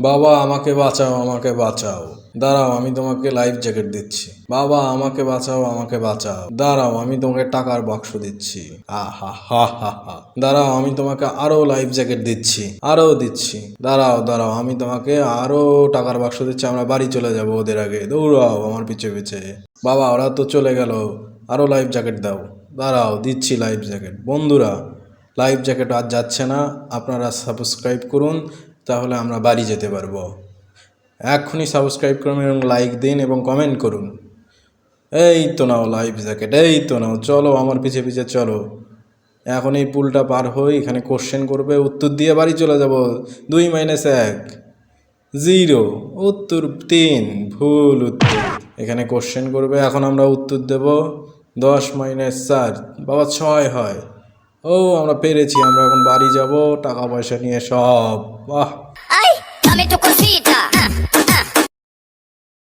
বাবা, আমাকে বাঁচাও আমাকে বাঁচাও। দাঁড়াও, আমি তোমাকে লাইফ জ্যাকেট দিচ্ছি। বাবা, আমাকে বাঁচাও আমাকে বাঁচাও। দাঁড়াও, আমি তোমাকে টাকার বাক্স দিচ্ছি। হা হা হা দাঁড়াও, আমি তোমাকে আরও লাইফ জ্যাকেট দিচ্ছি। আরও দিচ্ছি। দাঁড়াও দাঁড়াও, আমি তোমাকে আরও টাকার বাক্স দিচ্ছি। আমরা বাড়ি চলে যাব ওদের আগে। দৌড়াও আমার পিছে পিছে। বাবা, ওরা তো চলে গেল। আরও লাইফ জ্যাকেট দাও। দাঁড়াও, দিচ্ছি লাইফ জ্যাকেট বন্ধুরা লাইফ জ্যাকেট আর যাচ্ছে না। আপনারা সাবস্ক্রাইব করুন। তাহলে আমরা বাড়ি যেতে পারব। এক্ষুনি সাবস্ক্রাইব করুন এবং লাইক দিন এবং কমেন্ট করুন। এই তো নাও লাইফ জ্যাকেট, এই তো নাও, চলো আমার পিছে পিছে চলো। এখন এই পুলটা পার হই এখানে কোশ্চেন করবে, উত্তর দিয়ে বাড়ি চলে যাব। দুই মাইনাস এক জিরো উত্তর তিন, ভুল উত্তর। এখানে কোশ্চেন করবে, এখন আমরা উত্তর দেব, দশ মাইনাস চার, বাবা ছয় হয়। ও আমরা পেরেছি আমরা এখন বাড়ি যাব টাকা পয়সা নিয়ে সব বাহ।